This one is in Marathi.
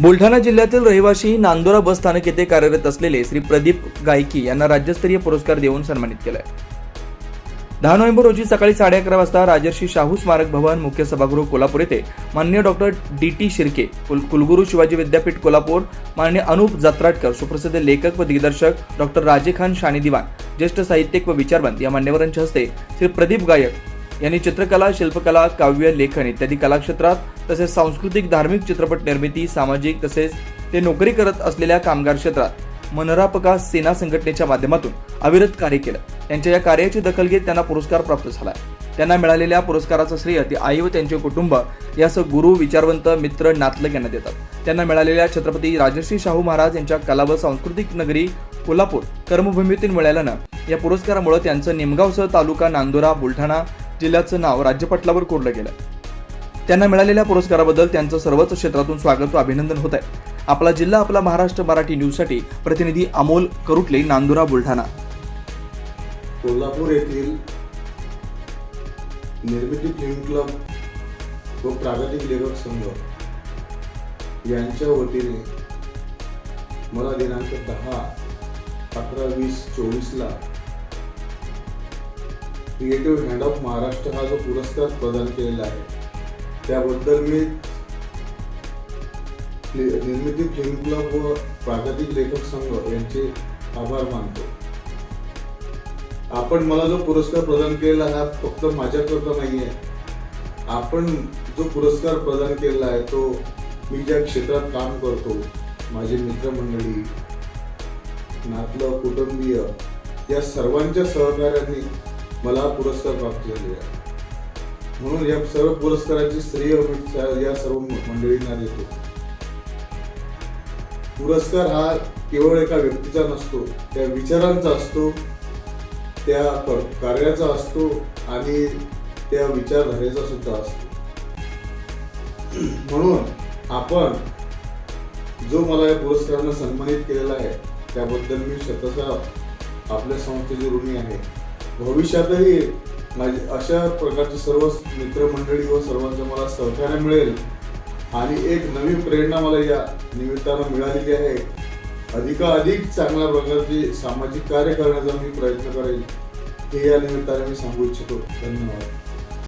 बुलढाणा जिल्ह्यातील रहिवाशी नांदोरा बस स्थानक येथे कार्यरत असलेले श्री प्रदीप गायकी यांना राज्यस्तरीय पुरस्कार देऊन सन्मानित केलाय. दहा नोव्हेंबर रोजी सकाळी साडे अकरा वाजता राजर्षी शाहू स्मारक भवन मुख्य सभागृह कोल्हापूर येथे मान्य डॉक्टर डी टी शिर्के कुल कुलगुरू शिवाजी विद्यापीठ कोल्हापूर मान्य अनुप जत्राटकर सुप्रसिद्ध लेखक व दिग्दर्शक डॉक्टर राजे खान शानी दिवाण ज्येष्ठ साहित्यिक व विचारवंत या मान्यवरांच्या हस्ते श्री प्रदीप गायक यांनी चित्रकला शिल्पकला काव्य लेखन इत्यादी कलाक्षेत्रात तसेच सांस्कृतिक धार्मिक चित्रपट निर्मिती सामाजिक तसेच ते नोकरी करत असलेल्या कामगार क्षेत्रात मनरापका सेना संघटनेच्या माध्यमातून अविरत कार्य केलं. त्यांच्या या कार्याची दखल घेत त्यांना पुरस्कार प्राप्त झाला. त्यांना मिळालेल्या पुरस्काराचं श्रेय ते आई व त्यांचे कुटुंब यास गुरु विचारवंत मित्र नातलग यांना देतात. त्यांना मिळालेल्या छत्रपती राजर्षी शाहू महाराज यांच्या कला व सांस्कृतिक नगरी कोल्हापूर कर्मभूमीतून मिळाल्यानं या पुरस्कारामुळे त्यांचं निमगावसह तालुका नांदुरा बुलढाणा जिल्ह्याचं नाव राज्यपटलावर कोरलं गेलं. त्यांना मिळालेल्या पुरस्काराबद्दल त्यांचं सर्वच क्षेत्रातून स्वागत व अभिनंदन होत आहे. आपला जिल्हा आपला महाराष्ट्र मराठी न्यूजसाठी प्रतिनिधी अमोल करुटले नांदुरा बुलढाणा. कोल्हापूर येथील निर्मिती फिल्म क्लब व प्रागतिक लेखक संघ यांच्या वतीने मला दिनांक दहा अकरा वीस चोवीसला क्रिएटिव्ह हँड ऑफ महाराष्ट्र हा जो पुरस्कार प्रदान केलेला आहे त्याबद्दल मी निर्मिती फिल्म क्लब व प्रागतिक लेखक संघ यांचे आभार मानतो. आपण मला जो पुरस्कार प्रदान केलेला हा फक्त माझ्याकरता नाहीये. आपण जो पुरस्कार प्रदान केलेला आहे तो मी ज्या क्षेत्रात काम करतो माझे मित्रमंडळी नातलं कुटुंबीय या सर्वांच्या सहकार्याने मला पुरस्कार प्राप्त झालेला आहे. म्हणून या सर्व पुरस्काराची श्रेय या सर्व मंडळींना देतो. पुरस्कार हा केवळ एका व्यक्तीचा नसतो त्या विचारांचा असतो त्या कार्याचा असतो आणि त्या विचारधारेचा सुद्धा असतो. म्हणून आपण जो मला या पुरस्कारानं सन्मानित केलेला आहे त्याबद्दल मी स्वतःचा आपल्या संस्थेचे ऋणी आहे. भविष्यातही माझे अशा प्रकारचे सर्व मित्रमंडळी व सर्वांचं मला सहकार्य मिळेल. आणि एक नवी प्रेरणा मला या निमित्तानं मिळालेली आहे. अधिकाधिक चांगल्या प्रकारचे सामाजिक कार्य करण्याचा मी प्रयत्न करेल हे या निमित्ताने मी सांगू इच्छितो. धन्यवाद.